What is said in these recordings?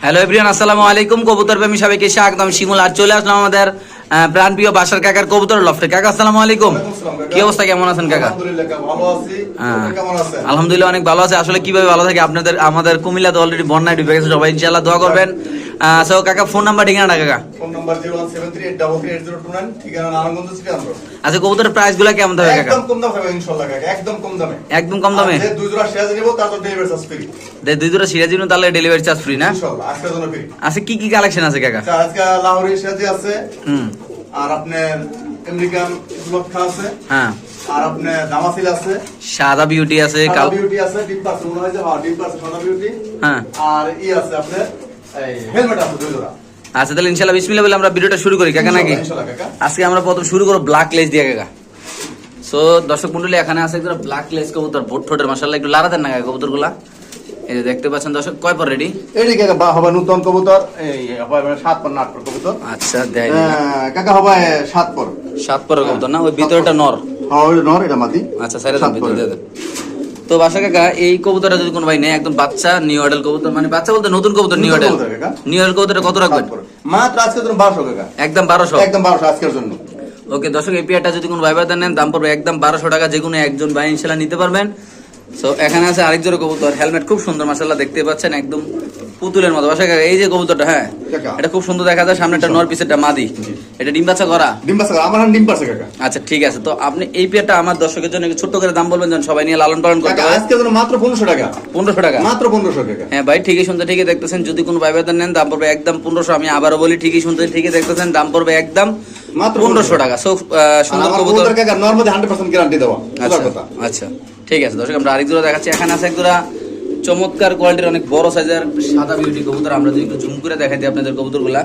Hello everyone আসসালামু আলাইকুম কবুতর প্রেমী সবাইকে স্বাগতম। শিমুল আর চলে আসলাম আমাদের প্রাণপ্রিয় বাসার কাকার কবুতর লফটে। কাকা আসসালামু আলাইকুম। কি অবস্থা কেমন আছেন কাকা? আলহামদুলিল্লাহ অনেক ভালো আছে। আসলে কীভাবে ভালো থাকে আপনাদের আমাদের কুমিল্লাতে অলরেডি বন্যায় ডুবে গেছে সবাই। ইনশাআল্লাহ দোয়া করবেন। সো কাকা ফোন নাম্বার ঠিকানাটা কাকা? ফোন নাম্বার 01738338029, ঠিকানা নারায়ণগঞ্জ আচ্ছা কবুতরের প্রাইসগুলা কেমন থাকবে কাকা? একদম কম দামে ইনশাআল্লাহ কাকা, একদম কম দামে। একদম কম দামে? যে দুই জোড়া শেয়ার নিবো, তার জন্য delivery charge free। দে- দুই দুটো সিরাজি তাহলে ডেলিভারি চার্জ ফ্রি না? ইনশাআল্লাহ, আজকের জন্য free। আচ্ছা কি কি কালেকশন আছে কাকা? আজকে লাহোরি আছে, হুম। আর আপনার আমেরিকান সুলক্ষা আছে, হ্যাঁ। আর আপনার দামাসিল আছে, সাদা বিউটি আছে কাল বিউটি আছে, ডিপ মনে হয় যে, হ্যাঁ, ডিপ সাদা বিউটি। হ্যাঁ। আর ই আছে আপনার, এই হেলমেট আছে দুই জোড়া। আচ্ছা তাহলে ইনশাল্লাহ বিসমিল্লাহ বলে আমরা ভিডিওটা শুরু করি কাকা নাকি? আজকে আমরা প্রথম শুরু করব ব্ল্যাক লেস দিয়ে কাকা। সো দর্শক মন্ডলী এখানে আছে একজন ব্ল্যাক লেস কবুতর ভোট ঠোঁটের মাসাল্লাহ একটু লাড়া দেন না কাকা কবুতরগুলা এই যে দেখতে পাচ্ছেন দর্শক কয় পর রেডি এটি কাকা হবে নতুন কবুতর এই হবে সাত পর আট পর কবুতর। আচ্ছা দেয় কাকা হবে সাত পর। সাত পরের কবুতর না? ওই ভিতরেটা নর। হ্যাঁ ওই নর এটা মাদি। আচ্ছা সাইড ভিতরে। দেন। তো বাসা কাকা এই কবুতরটা যদি কোনো ভাই নেয় একদম বাচ্চা নিউ অডেল কবুতর মানে বাচ্চা বলতে নতুন কবুতর নিউ অডেল। নিউ অডেল কবুতরটা কত রাখবেন? মাত্র আজকের জন্য বারোশো কাকা। একদম বারোশো। একদম বারোশো আজকের জন্য। ওকে দর্শক এই পেয়ারটা যদি কোনো ভাই ভাই নেন দাম পড়বে একদম বারোশো টাকা যে কোনো একজন ভাই ইনশাল্লাহ নিতে পারবেন। সো এখানে আছে আরেক জোড়া কবুতর হেলমেট খুব সুন্দর মাসাল্লাহ দেখতে পাচ্ছেন একদম পুতুলের মতো। বাসা এই যে কবুতরটা হ্যাঁ এটা খুব সুন্দর দেখা যায় সামনে একটা নর পিসেরটা মাদি। এটা ডিম বাচ্চা করা? ডিম পাশে আমার হান ডিম পাশে কাকা। আচ্ছা ঠিক আছে তো আপনি এই পেয়ারটা আমার দর্শকের জন্য ছোট্ট করে দাম বলবেন যেন সবাই নিয়ে লালন পালন করতে পারে। আজকের জন্য মাত্র পনেরোশো টাকা। পনেরোশো টাকা? মাত্র পনেরোশো টাকা। হ্যাঁ ভাই ঠিকই শুনতে ঠিকই দেখতেছেন যদি কোনো ভাই ভাইদের নেন দাম পড়বে একদম পনেরোশো আমি আবারও বলি ঠিকই শুনতে ঠিকই দেখতেছেন দাম পড়বে একদম মাত্র পনেরোশো টাকা। সো সুন্দর কবুতর। নর্মালি হান্ড্রেড পার্সেন্ট গ্যারান্টি দেওয়া আচ্ছা কথা। আচ্ছা ঠিক আছে দর্শক আমরা আরেক জোড়া দেখাচ্ছি। এখানে আছে এক জোড়া চমৎকার কোয়ালিটির অনেক বড় সাইজের সাদা বিউটি কবুতর। আমরা যদি একটু জুম করে দেখাই দিই আপনাদের কবুতরগুলা।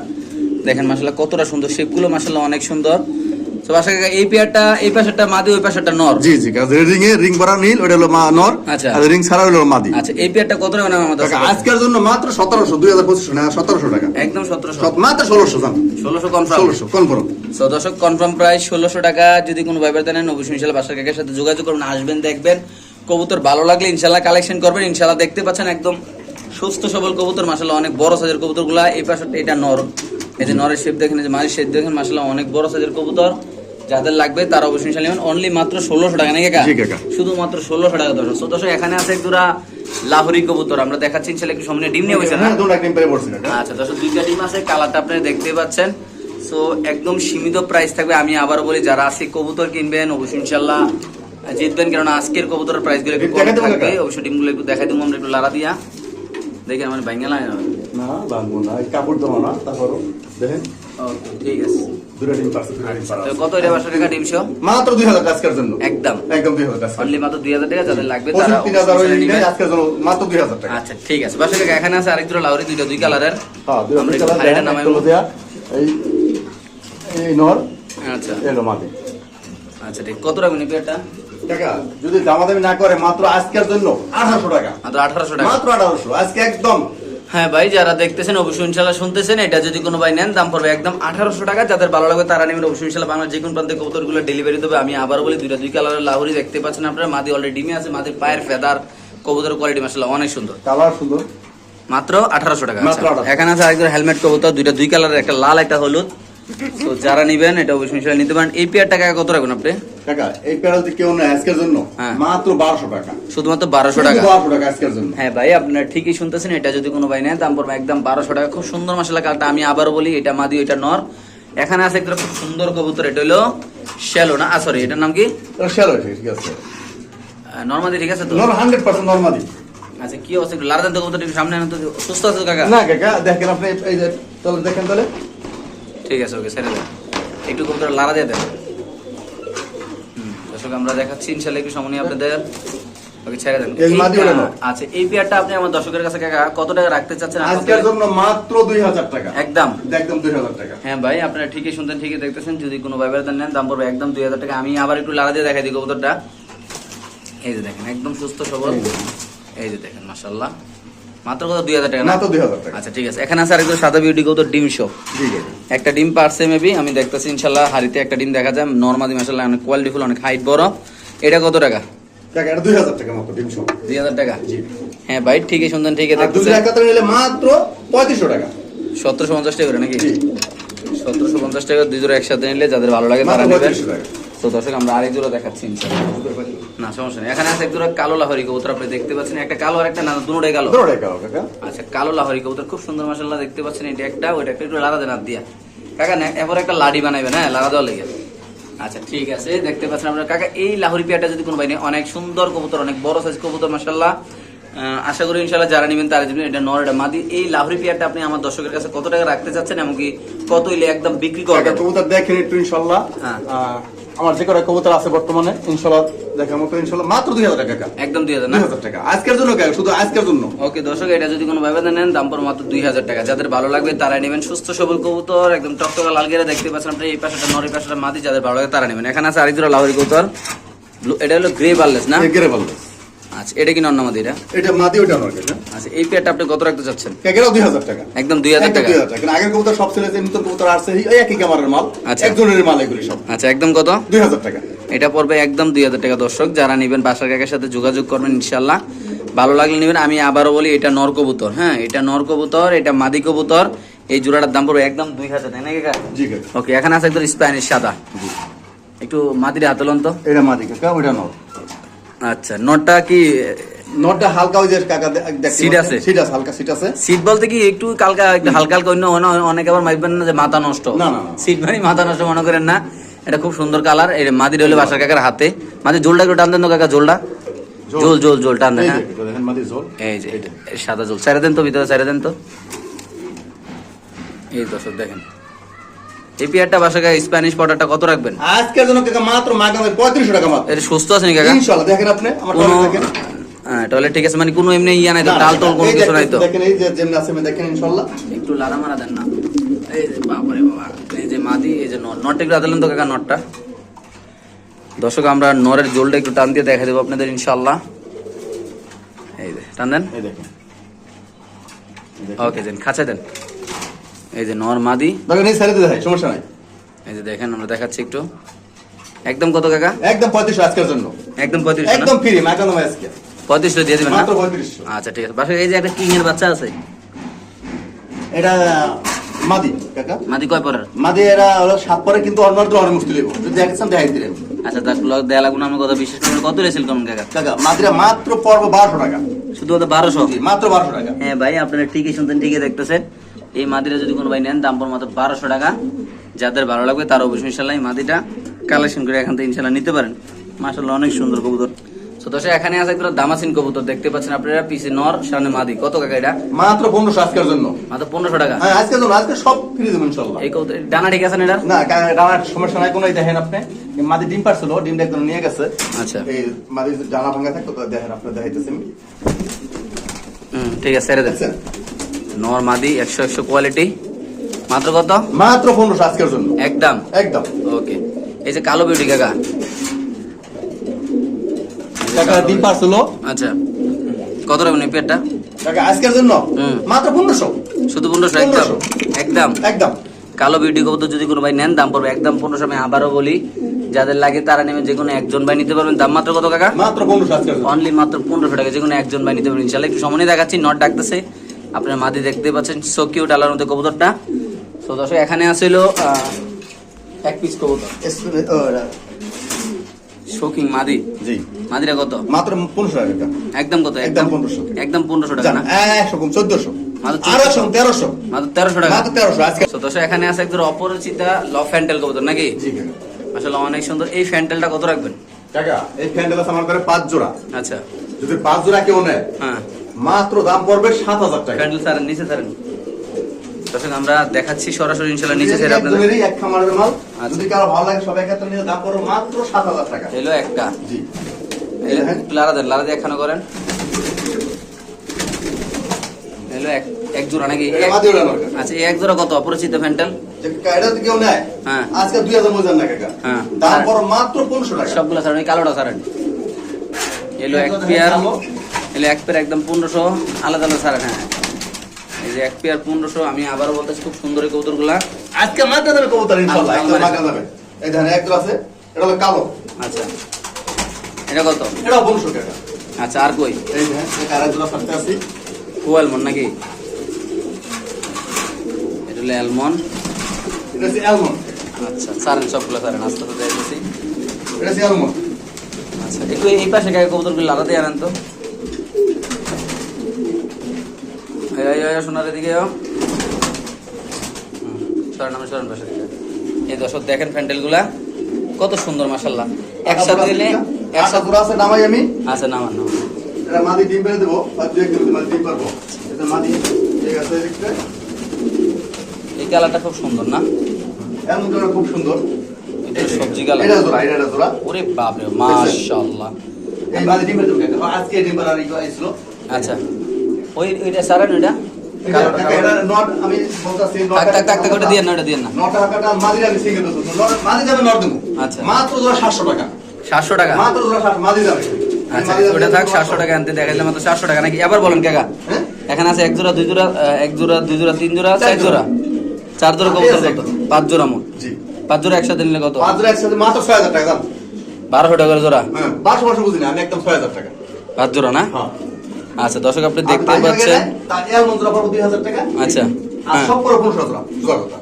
দেখেন মাসাল্লাহ কতটা সুন্দর। শেপগুলো মাসাল্লাহ অনেক সুন্দর। তো বাসা কাকা, এই পেয়ারটা এই পাশেরটা মাদি ওই পাশেরটা নর। জি জি কাকা রিং এ রিং ভরা নীল ওটা হলো মা নর আচ্ছা। আর রিং ছাড়া হলো মাদি। আচ্ছা এই পেয়ারটা কত টাকা আমাদের আজকের জন্য মাত্র সতেরোশো দুই হাজার পঁচিশশো না সতেরোশো টাকা। একদম সতেরোশো। সত- মাত্র ষোলোশো জান। ষোলোশো কনফার্ম ষোলোশো কনফার্ম সো দর্শক কনফার্ম প্রাইস ষোলোশো টাকা। যদি কোনো ভাইবার দেন অবশ্যই ইনশাল্লাহ বাসার কাকের সাথে যোগাযোগ আসবেন দেখবেন। কবুতর ভালো লাগলে ইনশাল্লাহ কালেকশন করবেন। ইনশাল্লাহ দেখতে পাচ্ছেন একদম সুস্থ সবল কবুতর। মাসাল্লাহ অনেক বড় সাইজের কবুতরগুলা। এই পাশে এটা নর। এই যে নরের শেপ দেখেন এই যে শেপ দেখেন মাসাল্লাহ অনেক বড় সাইজের কবুতর। যাদের লাগবে তারা অবশ্যই ইনশাল্লাহ অনলি মাত্র ষোলোশো টাকা নাকি কাকা? শুধুমাত্র ষোলোশো টাকা দর্শক। সো দর্শক এখানে আছে একদুরা লাহোরি কবুতর। আমরা দেখাচ্ছি ইনশাল্লাহ একটু সামনে। ডিম নিয়ে বসে না? হ্যাঁ আচ্ছা দর্শক দুইটা ডিম আছে কালারটা আপনি দেখতে পাচ্ছেন। সো একদম সীমিত প্রাইস থাকবে। আমি আবার বলি যারা আজকে কবুতর কিনবেন অবশ্যই ইনশাল্লাহ জিতবেন। কারণ আজকের কবুতরের প্রাইসগুলো একটু কম থাকবে? অবশ্যই ডিমগুলো একটু দেখাই দেবো আমরা একটু লাড়া দিয়া। দেখেন মানে ভাঙ্গা লাগে না না। লাগবো না কাপড় দেবো না তারপরও দেখেন। ঠিক আছে। দুটো ডিম পাশে দুটো ডিম পাড়া তো কত এটা বাসা টাকা ডিমশো মাত্র দুই হাজার আজকের জন্য। একদম। একদম দুই হাজার অনলি মাত্র দুই হাজার টাকা যাদের লাগবে তারা তিন হাজার ওই অবশ্যই নেবেন। আজকের জন্য মাত্র দুই হাজার টাকা। আচ্ছা ঠিক আছে। বাসা টাকা এখানে আছে আরেক দুটো লাউরি দুইটা দুই কালারের। হ্যাঁ দুই আমরা হাজার একটু টাকা এই এই নর আচ্ছা। এলো আচ্ছা ঠিক। কত যদি দামাদামি না করে মাত্র আজকের জন্য আঠারোশো টাকা। মাত্র আঠারোশো টাকা। মাত্র আঠারোশো আজকে একদম হ্যাঁ ভাই যারা দেখতেছেন অবশ্যই ইনশাল্লাহ শুনতেছেন। এটা যদি কোনো ভাই নেন দাম পড়বে একদম আঠারোশো টাকা। যাদের ভালো লাগবে তারা নেবেন অবশ্যই ইনশাল্লাহ বাংলার যে কোনো প্রান্তে কবুতরগুলো ডেলিভারি দেবে। আমি আবার বলি দুইটা দুই কালারের লাহোরি দেখতে পাচ্ছেন আপনারা। মাদি অলরেডি ডিমে আছে মাদির পায়ের ফেদার কবুতরের কোয়ালিটি মাসাল্লাহ অনেক সুন্দর। কালার সুন্দর। মাত্র আঠারোশো টাকা আচ্ছা। 1800 এখানে আছে আরেকজন হেলমেট কবুতর দুইটা দুই কালারের একটা লাল একটা হলুদ। তো যারা নিবেন এটা অবশ্যই ইনশাল্লাহ নিতে পারেন। এই পেয়ার টাকা কত রাখবেন আপনি? টাকা এই প্যারা কেউ নেয় আজকের জন্য? হ্যাঁ। মাত্র বারোশো টাকা। শুধুমাত্র বারোশো টাকা? বারোশো টাকা আজকের জন্য। হ্যাঁ ভাই আপনারা ঠিকই শুনতেছেন এটা যদি কোনো ভাই নেয় দাম পড়বে একদম বারোশো টাকা। খুব সুন্দর মশলা কালটা আমি আবারও বলি এটা মাদি এটা নর। এখানে আছে একটা খুব সুন্দর কবুতর এটা হলো শ্যালো না? সরি এটার নাম কি? শ্যালো ঠিক আছে। নর্মাদি ঠিক আছে তো? হান্ড্রেড পার্সেন্ট নর্মালি আচ্ছা কি অবস্থা? একটু লাড়াদান কবুতর একটু সামনে তো সুস্থ আছে কাকা? না কাকা দেখেন আপনি এই যে তাহলে দেখেন তাহলে। ঠিক আছে ওকে ছেড়ে দেন। একটু কবুতর লাড়া দিয়ে দেন। দর্শক আমরা দেখাচ্ছি ইনশাল্লাহ একটু সামনে আপনাদের ওকে ছেড়ে দেন। আচ্ছা এই পেয়ারটা আপনি আমার দর্শকের কাছে কাকা কত টাকা রাখতে চাচ্ছেন আজকের জন্য মাত্র দুই হাজার টাকা। একদম। একদম দুই হাজার টাকা। হ্যাঁ ভাই আপনারা ঠিকই শুনতেন ঠিকই দেখতেছেন। যদি কোনো ভাই বেড়াতেন নেন দাম পড়বে একদম দুই হাজার টাকা। আমি আবার একটু লাড়া দিয়ে দেখাই দিই কবুতরটা। এই যে দেখেন একদম সুস্থ সবল। এই যে। এই যে দেখেন মাসাল্লাহ মাত্র কত? দুই হাজার টাকা মাত্র দুই হাজার টাকা। আচ্ছা ঠিক আছে। এখানে আছে আরেকজন সাদা বিউটি কবুতর ডিম শো ঠিক আছে একটা ডিম পারছে মেবি আমি দেখতেছি ইনশাল্লাহ হাড়িতে একটা ডিম দেখা যায়। নর্মালি মাসাল্লাহ অনেক কোয়ালিটিফুল অনেক হাইট বড়। এটা কত টাকা? দুই হাজার টাকা মতো ডিম সহ দুই হাজার টাকা? হ্যাঁ ভাই ঠিকই নিলে মাত্র পঁয়ত্রিশশো টাকা। সতেরোশো পঞ্চাশ টাকা করে নাকি? সতেরোশো পঞ্চাশ টাকা দুই জোড়া একসাথে নিলে যাদের ভালো লাগে তারা নেবেন। তো দর্শক আমরা আরেক জোড়া দেখাচ্ছি না সমস্যা নেই। এখানে আছে এক জোড়া কালো লাহরি কবুতর আপনি দেখতে পাচ্ছেন একটা কালো আর একটা না দুটোটাই কালো। কাকা। আচ্ছা কালো লাহরি কবুতর খুব সুন্দর দেখতে পাচ্ছেন এটা একটা ওইটা একটা দেন হাত দিয়া। কাকা না একটা লাডি বানাইবেন হ্যাঁ দেওয়া লেগে। আচ্ছা ঠিক আছে দেখতে পাচ্ছেন আপনারা কাকা এই লাহরি পেয়ারটা যদি কোনো বাইনি অনেক সুন্দর কবুতর অনেক বড় সাইজ কবুতর মাসাল্লাহ আশা করি ইনশাল্লাহ যারা নেবেন তারা দিবেন এটা নর এটা মাদি। এই লাহরি পেয়ারটা আপনি আমার দর্শকের কাছে কত টাকা রাখতে চাচ্ছেন এমনকি কত হইলে একদম বিক্রি করবেন? কবুতর দেখেন একটু ইনশাল্লাহ হ্যাঁ। আমার যে কটা কবুতর আছে বর্তমানে ইনশাল্লাহ দেখার মতো ইনশাল্লাহ মাত্র দুই হাজার টাকা। একদম দুই হাজার দুই হাজার টাকা। আজকের জন্য কেন? শুধু আজকের জন্য? ওকে দর্শক এটা যদি কোনো ভাবে নেন দাম পর মাত্র দুই হাজার টাকা। যাদের ভালো লাগবে তারা নেবেন সুস্থ সবল কবুতর একদম টকটকা লাল গেরা দেখতে পাচ্ছেন আপনি এই পাশে নরের পাশাটা মাটি যাদের ভালো লাগে তারা নেবেন। এখানে আছে আরেকজোড়া লাহরি কবুতর। এটা হলো গ্রে বার্লেস না? গ্রে বলব আচ্ছা এটা কি নর নামাদি এটা? এটা মাদি ওটা নয় আচ্ছা এই পেয়ারটা আপনি কত রাখতে চাচ্ছেন? টাকা। একদম দুই হাজার একদম টাকা? আগের কবুতর সব ছেলে যে নতুন কবুতর আসছে এই একই ক্যামেরার মাল আচ্ছা। একজনের মাল এগুলি সব। আচ্ছা একদম কত? দুই হাজার টাকা। এটা পড়বে একদম দুই হাজার টাকা দর্শক। যারা নেবেন বাসার কাকের সাথে যোগাযোগ করবেন ইনশাল্লাহ ভালো লাগলে নেবেন। আমি আবারও বলি এটা নর কবুতর হ্যাঁ? এটা নর কবুতর এটা মাদি কবুতর। এই জোড়াটার দাম পড়বে একদম দুই হাজার তাই না কাকা? জি কাকা। ওকে এখানে আছে একদম স্প্যানিশ সাদা। একটু মাটির হাতলন তো। এটা মাদি কাকা ওইটা নয় আচ্ছা নটটা কি নটটা হালকা ওই যে কাকা সিট আছে? সিট আছে হালকা সিট আছে। সিট বলতে কি একটু কালকা একটু হালকা হালকা অন্য অনেকে আবার মাইবেন না যে মাথা নষ্ট। না, না। সিট মানে মাথা নষ্ট মনে করেন না। এটা খুব সুন্দর কালার। এই মাদির হলে বাসার কাকার হাতে। মাদি জোলটা একটু টান দেন তো কাকা জোলটা। জোল। জোল জোল টান দেন এই হ্যাঁ। যে, এটা ঝোল এই যে এই সাদা জোল। ছেড়ে দেন তো ভিতরে ছেড়ে দেন তো। এই দর্শক দেখেন। এই পেয়ারটা বাসার কাকা স্প্যানিশ পাউডারটা কত রাখবেন? আজকের জন্য কাকা মাত্র টাকা মাত্র। এটা সুস্থ আছে কাকা? ইনশাল্লাহ দেখেন আপনি আমার দেখেন। হ্যাঁ টয়লেট ঠিক আছে মানে কোনো এমনি ইয়া নাই তো টাল টল কোনো কিছু নাই তো। দেখেন- এই যে যেমনি আছে দেখেন একটু লাড়া মারা দেন না। এই যে বাবারে বাবা এই যে মাদি এই যে নট নটটা একটু আদালেন তো কাকা নটটা। দর্শক আমরা নরের জোলটা একটু টান দিয়ে দেখা দেবো আপনাদের ইনশাল্লাহ এই যে টান দেন। এই দেখেন। ওকে দেন খাঁচা দেন। এই যে নর মাদি। দেখেন এই সাইডে দেখাই সমস্যা নাই। এই যে দেখেন আমরা দেখাচ্ছি একটু। একদম কত কাকা? একদম পঁয়ত্রিশশো আজকের জন্য। একদম পঁয়ত্রিশ একদম ফ্রি মাগামে আজকে। পঁয়ত্রিশশো দিয়ে দেবেন মাত্র আচ্ছা ঠিক আছে। বাসায় এই যে একটা কিং এর বাচ্চা আছে? এটা মাদি কাকা। মাদি কয় পরের? মাদি এরা হলো সাত পরে কিন্তু অন্য অনেক মুশকিল হইব। যদি দেখেছেন দেখাই দিলেন। আচ্ছা তার দেয়া লাগুন আমার কথা বিশেষ করে কত রেছিল কাকা? কাকা মাদিরা মাত্র পর্ব বারোশো টাকা। শুধু ওদের বারোশো? জি, মাত্র বারোশো টাকা। হ্যাঁ ভাই আপনারা ঠিকই শুনতেন ঠিকই দেখতেছেন। এই মাদিরা যদি কোনো ভাই নেন দাম পড়বে মাত্র বারোশো টাকা। যাদের ভালো লাগবে তার অবশ্যই ইনশাল্লাহ এই মাদিটা কালেকশন করে এখান থেকে ইনশাল্লাহ নিতে পারেন। মাসাল্লাহ অনেক সুন্দর কবুতর। তো দর্শক এখানে আছে একটা দামাসিন কবুতর। দেখতে পাচ্ছেন আপনারা পিছে নর সামনে মাদি। কত কাকা এটা? মাত্র পনেরোশো আজকের জন্য। মাত্র পনেরোশো টাকা? হ্যাঁ আজকের জন্য আজকে সব ফ্রি ইনশাল্লাহ এই কবুতর ডানা ঠিক আছে না এটা না ডানার সমস্যা নাই কোনো দেখেন আপনি। মাদি ডিম পারছিল ডিমটা একদম নিয়ে গেছে। আচ্ছা। এই মাদি ডানা ভাঙা থাকতো তো দেখেন আপনি দেখাইতেছি আমি। হুম ঠিক আছে ছেড়ে দেন। দেখছেন? নর মাদি একশো একশো কোয়ালিটি মাত্র কত? মাত্র পনেরোশো আজকের জন্য। একদম? একদম। ওকে। এই যে কালো বিউটি কাকা? ডিম পারছিল আচ্ছা। কত রাখবেন এই পেটটা? টাকা আজকের জন্য? মাত্র পনেরোশো। শুধু পনেরোশো একদম? একদম? একদম। কালো বিউটি কবুতর যদি কোনো ভাই নেন দাম পড়বে একদম পনেরোশো। আমি আবারও বলি যাদের লাগে তারা নেবেন যে কোনো একজন ভাই নিতে পারবেন। দাম মাত্র কত কাকা? মাত্র পনেরোশো অনলি মাত্র পনেরোশো টাকা যে কোনো একজন ভাই নিতে পারবেন। ইনশাল্লাহ একটু সময় দেখাচ্ছি নট ডাকতেছে। আপনার মাদি দেখতে পাচ্ছেন। সো কিউট আলার মধ্যে কবুতরটা। তো দর্শক এখানে আসিল এক পিস কবুতর। শোকিং মাদি। জি। মাদিরা কত? মাত্র পনেরোশো টাকা একদম কত? একদম 1500 একদম পনেরোশো টাকা না? একশো কম চোদ্দশো। এখানে আছে একজন অপরিচিতা ল ফ্যান্টেল কবুতর নাকি। আসলে অনেক সুন্দর। এই ফ্যান্টেলটা কত রাখবেন? টাকা এই প্যান্ডেল আছে আমার পাঁচ জোড়া। আচ্ছা। যদি পাঁচ জোড়া কেউ নেয় হ্যাঁ। মাত্র দাম পড়বে সাত হাজার টাকা। প্যান্ডেল সারেন নিচে দর্শক আমরা দেখাচ্ছি সরাসরি নিচে আপনাদের। এক খামারের মাল। আচ্ছা। যদি কারও ভালো লাগে সবাই নিয়ে দাম পড়বে মাত্র সাত হাজার টাকা। এলো একটা। জি। লারা দেন লারা দিয়ে একখানা করেন। এলো এক এক জোড়া নাকি। আচ্ছা এই এক জোড়া কত? অপরিচিত ফ্যান্টেল? হ্যাঁ। আজকে দুই হাজার মজার না কাকা। হ্যাঁ। পড়ো মাত্র পনেরোশো টাকা। সবগুলো ওই কালোটা সারেন এলো এক পেয়ার। এলো এক পেয়ার একদম পনেরোশো আলাদা আলাদা সারেন হ্যাঁ। এই যে এক পেয়ার পনেরোশো আমি আবারও বলতেছি খুব সুন্দর এই কৌতুকগুলা আজকে দেবে কবুতর ইনশাল্লাহ। আলহামদুলিল্লাহ। একদম মাত্রা দেবে এই দেখেন এক আছে এটা হলো কালো। আচ্ছা। এটা কত? এটা পনেরোশো টাকা। আচ্ছা আর কই? এই যে এক আড়াই জোড়া সাথে আছি। কোয়াল মন নাকি? এটা হলো অ্যালমন এটা হচ্ছে অ্যালমন্ড আচ্ছা সারেন সবগুলো সারেন আস্তে আস্তে দেখতেছি এটা হচ্ছে অ্যালমন্ড আচ্ছা একটু এই পাশে গায়ে কবুতরগুলো আলাদা আনেন তো এই, এই, এই, সোনার এদিকে সরেন আমি সরেন পাশে এই দর্শক দেখেন প্যান্ডেলগুলা। কত সুন্দর মাসাল্লাহ একসাথে দিলে একসাথে আছে নামাই আমি। আচ্ছা নামান নামান। এটা মাদি ডিম পেরে দেবো আর দু এক মাদি ডিম পারব। এটা মাদি ঠিক আছে এই কালারটা খুব সুন্দর না? এমন খুব সুন্দর। এটা সবজি কালার। এটা জোড়া এটা জোড়া। ওরে বাপরে মাশাআল্লাহ। এই মাদি ডিম পেরে দেবো আজকে ডিম পারার ই আচ্ছা। ওই ওইটা সারেন ওইটা? সাতশো টাকা। ওটা থাক সাতশো টাকা আনতে সাতশো। টাকা নাকি? বলেন কাকা। এখানে আছে এক জোড়া দুই জোড়া এক জোড়া দুই জোড়া তিন জোড়া চার জোড়া। চার জোড়া কবুতর কত? পাঁচ জোড়া মোট। পাঁচ জোড়া একসাথে নিলে কত? পাঁচ জোড়া একসাথে মাত্র ছয় হাজার টাকা বারোশো টাকার জোড়া? হ্যাঁ বারোশো বারোশো বুঝি না আমি একদম ছয় হাজার টাকা। পাঁচ জোড়া না? হ্যাঁ। আচ্ছা দর্শক আপনি দেখতে পাচ্ছেন আচ্ছা আর হ্যাঁ।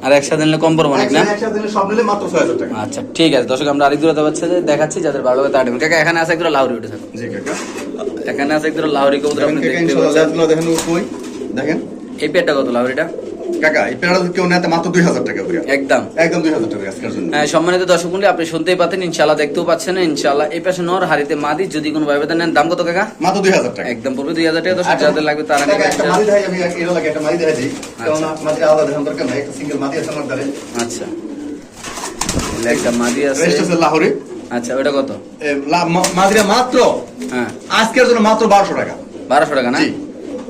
আর একসাথে নিলে কম পড়ব না? আচ্ছা ঠিক আছে দর্শক আমরা আরেক জোড়া দেখাচ্ছি যে দেখাচ্ছি যাদের ভালো লাগে তার কাকা এখানে আছে লাউরি জি কাকা। এখানে আছে লাউরি কবুতর আপনি দেখতে পাচ্ছেন। দেখেন। এই পেটটা কত লাউরিটা? কাকা এই পেয়ারা কেউ নেয় মাত্র দুই হাজার টাকা করে একদম। একদম দুই হাজার টাকা আজকের জন্য। হ্যাঁ, সম্মানিত দর্শক মন্ডলী, আপনি শুনতেই পাচ্ছেন ইনশাআল্লাহ দেখতেও পাচ্ছেন ইনশাআল্লাহ এই পাশে নর হারিতে মাদি যদি কোনো ভাই নেন দাম কত কাকা? মাত্র দুই হাজার টাকা। একদম পড়বে দুই হাজার টাকা দর্শক যাদের লাগবে তারা কাকা, একটা মাদি দেখাই আমি এর লাগে একটা মাদি দেখাই দিই। কারণ আচ্ছা। মাদি আলাদা দেখানোর দরকার নাই একটা সিঙ্গেল মাদি আছে আমার দ্বারে আচ্ছা। একটা মাদি আছে। রেস্ট আছে লাহোরে। আচ্ছা ওটা কত? মাদিরা মাত্র হ্যাঁ। আজকের জন্য মাত্র বারোশো টাকা। বারোশো টাকা না?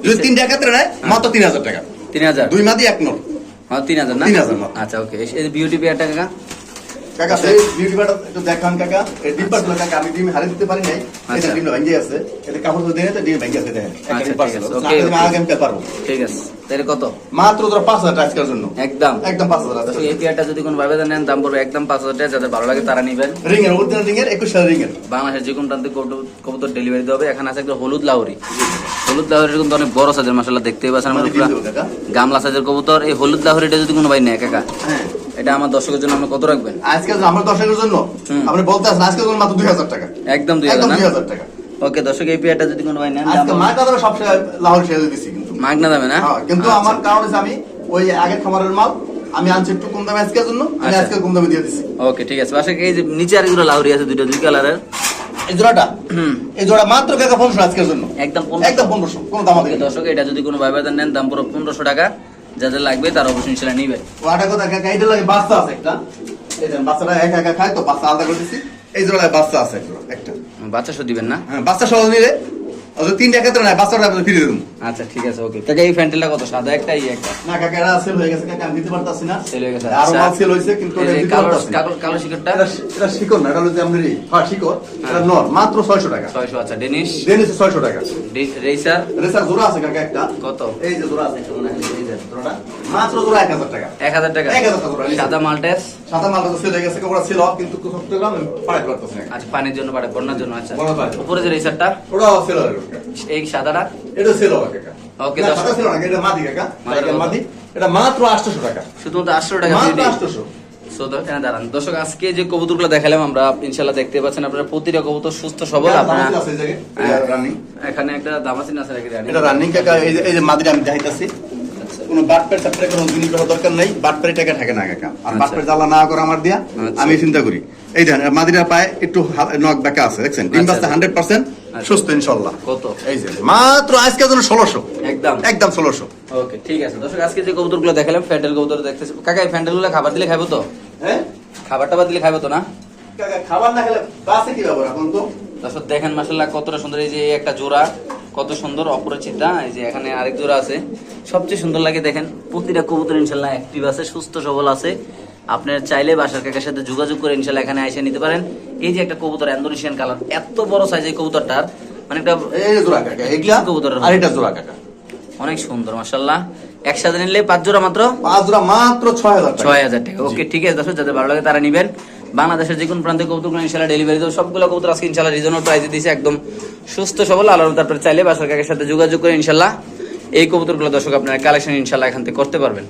যদি তিন টাকা নেয় মাত্র তিন হাজার টাকা। তিন হাজার। দুই মাদি এক নোট। হ্যাঁ তিন হাজার না? 3000 মাত্র। আচ্ছা ওকে। এই বিউটি পেয়ারটা কাকা? কাকা সেই বিউটি পাটা একটু দেখান কাকা। এই ডিব্বা গুলো কাকা আমি ডিম হারিয়ে দিতে পারি নাই এটা। ডিম ভেঙে আছে এটা কাপড় দিয়ে দেয় ডিম ভেঙে আছে দেখেন একটা ডিম পারছিল আছে, না okay, আমি okay. আগামী কাল পারব। ঠিক আছে। তাহলে কত? মাত্র ধরো পাঁচ হাজার টাকা আজকের জন্য। একদম। একদম এই পেয়ারটা যদি কোনো ভাবে নেন দাম পড়বে একদম টাকা। যাদের ভালো লাগে তারা নেবেন। রিং এর অরিজিনাল রিং এর একুশ হাজার রিং এর বাংলাদেশের যে কোনো প্রান্তে কবুতর- ডেলিভারি হবে। এখানে আছে একটা হলুদ লাউরি। হলুদ লাউরির কিন্তু অনেক বড় সাইজের মাসাল্লাহ দেখতেই পাচ্ছেন আমাদের দেবো গামলা সাইজের কবুতর এই হলুদ লাউরিটা যদি কোনো ভাই নেয় কাকা হ্যাঁ। এটা আমার দর্শকের জন্য আপনি কত রাখবেন? আজকে আমার দর্শকের জন্য? আপনি বলতে আসেন জন্য মাত্র দুই হাজার টাকা। একদম দুই হাজার না? টাকা। ওকে দর্শক এই পেয়ারটা যদি কোনো ভাই নেন আজকে মায়ের কথা সবসময় লাহোর ছেড়ে দিছি কিন্তু। মাগনা দামে না? হ্যাঁ, কিন্তু আচ্ছা। আমার কারণ হচ্ছে আমি ওই আগের খামারের মাল আমি আনছি একটু কম দামে আজকের জন্য আমি আচ্ছা। আজকে কম দামে দিয়ে দিছি। ওকে ঠিক আছে। পাশে এই যে নিচে আর এগুলো লাউরি আছে দুইটা দুই কালারের এই জোড়াটা? এই জোড়া মাত্র কাকা পনেরোশো আজকের জন্য। একদম একদম পনেরোশো কোনো দাম হবে দর্শক এটা যদি কোনো ভাই ভাই নেন দাম পুরো পনেরোশো টাকা। যাদের লাগবে তারা অবশ্যই ইনশাল্লাহ নিবে। ওটা কথা কাকা এটা লাগে বাচ্চা আছে একটা। এই বাচ্চাটা একা একা খায় তো বাচ্চা আলাদা করে দিছি এই জোড়ায় বাচ্চা আছে একটা। বাচ্চা সহ দিবেন না? হ্যাঁ বাচ্চা সহ নিলে যদি তিনটা ক্ষেত্রে নাই বাচ্চাটা আমি ফিরে দেবো। আচ্ছা ঠিক আছে ওকে। কাকা এই ফ্যান্টেলটা কত? সাদা একটা এই একটা? না কাকা এটা সেল হয়ে গেছে কাকা আমি দিতে পারতাছি না। সেল হয়ে গেছে আর আচ্ছা। মাল সেল হয়েছে কিন্তু এটা দিতে কালো পারতাছি না। কালো কালো শিকড়টা? এটা শিকড় না এটা হলো যে এই, হ্যাঁ শিকড়। এটা নর মাত্র ছয়শো টাকা। ছয়শো আচ্ছা ডেনিশ? হচ্ছে ছয়শো টাকা। ডে- রেসার রেসার জোড়া আছে কাকা একটা। কত? এই যে জোড়া আছে মনে হয় এই যে জোড়াটা। মাত্র জোড়া এক হাজার টাকা। এক হাজার টাকা। এক হাজার টাকা সাদা মাল্টেস সাদা মালটা তো সেল হয়ে গেছে ওরা ছিল কিন্তু চট্টগ্রাম পাঠাতে পারতেছে না আচ্ছা পানির জন্য পাঠায় বন্যার জন্য আচ্ছা। উপরে যে রেসারটা? ওরাও সেল এই সাদাটা? এটা সেল হবে কাকা। না, দশ- সাদা ছিল না এটা মাদি কাকা। মাদি এটা মাত্র আটশোশো টাকা। শুধুমাত্র আটশো টাকা মাত্র দিয়ে আটশোশো। So, দর্শক, এখানে দাঁড়ান। দর্শক আজকে যে কবুতরগুলো দেখালাম আমরা ইনশাল্লাহ দেখতে পাচ্ছেন আপনারা প্রতিটা কবুতর সুস্থ সবল আপনারা হ্যাঁ। রানিং এখানে একটা দামাসিন আছে এটা রানিং কাকা এই যে মাদিটা আমি দেখাইতাছি। আচ্ছা। কোনো বাটপের চাপটার কোনো জিনিস করার দরকার নেই বাটপের টাকা থাকে না কাকা আর আচ্ছা। বাটপের জ্বালা না করে আমার দিয়া আচ্ছা। আমি চিন্তা করি। এই দেখেন মাদিরা পায় একটু নখ আছে দেখছেন? ডিম আচ্ছা। বাচ্চা হান্ড্রেড পার্সেন্ট আচ্ছা। সুস্থ ইনশাল্লাহ। কত? এই যে মাত্র আজকের জন্য ষোলোশো। একদম। একদম ষোলোশো। ওকে ঠিক আছে। দর্শক আজকে যে কবুতরগুলো দেখালাম ফ্যান্ডেল কবুতর দেখতেছি। কাকা এই ফ্যান্ডেলগুলো খাবার দিলে খাব তো? হ্যাঁ? খাবার টাবার দিলে খাব তো না? কাকা খাবার না খেলে বাসে কি এখন তো? দর্শক দেখেন মাসাল্লাহ কতটা সুন্দর এই যে একটা জোড়া। কত সুন্দর অপরিচিতা। এই যে এখানে আরেক জোড়া আছে। সবচেয়ে সুন্দর লাগে দেখেন প্রতিটা কবুতর ইনশাল্লাহ অ্যাক্টিভ আছে সুস্থ সবল আছে। আপনার চাইলে বাসার কাকার সাথে যোগাযোগ করে ইনশাল্লাহ এখানে এসে নিতে পারেন। এই যে একটা কবুতর অ্যান্ডোনেশিয়ান কালার এত বড় সাইজ এই কবুতরটার মানে একটা এই জোড়া কাকা এগুলা কবুতরের আর এটা জোড়া কাকা। অনেক সুন্দর মাসাল্লাহ একসাথে নিলে পাঁচ জোড়া মাত্র? পাঁচ জোড়া মাত্র ছয় হাজার টাকা। ছয় হাজার টাকা। ওকে ঠিক আছে দর্শক যাদের ভালো লাগে তারা নিবেন। বাংলাদেশের যে কোনো প্রান্তে কবুতরগুলো ইনশাল্লাহ ডেলিভারি দেবো। সবগুলো কবুতর আজকে ইনশাল্লাহ রিজনেবল প্রাইজে দিয়েছে, একদম সুস্থ, সবল। আলাদা তারপরে চাইলে বাসার কাকের সাথে যোগাযোগ করে ইনশাল্লাহ এই কবুতরগুলো দর্শক আপনারা কালেকশন ইনশাল্লাহ এখান থেকে করতে পারবেন।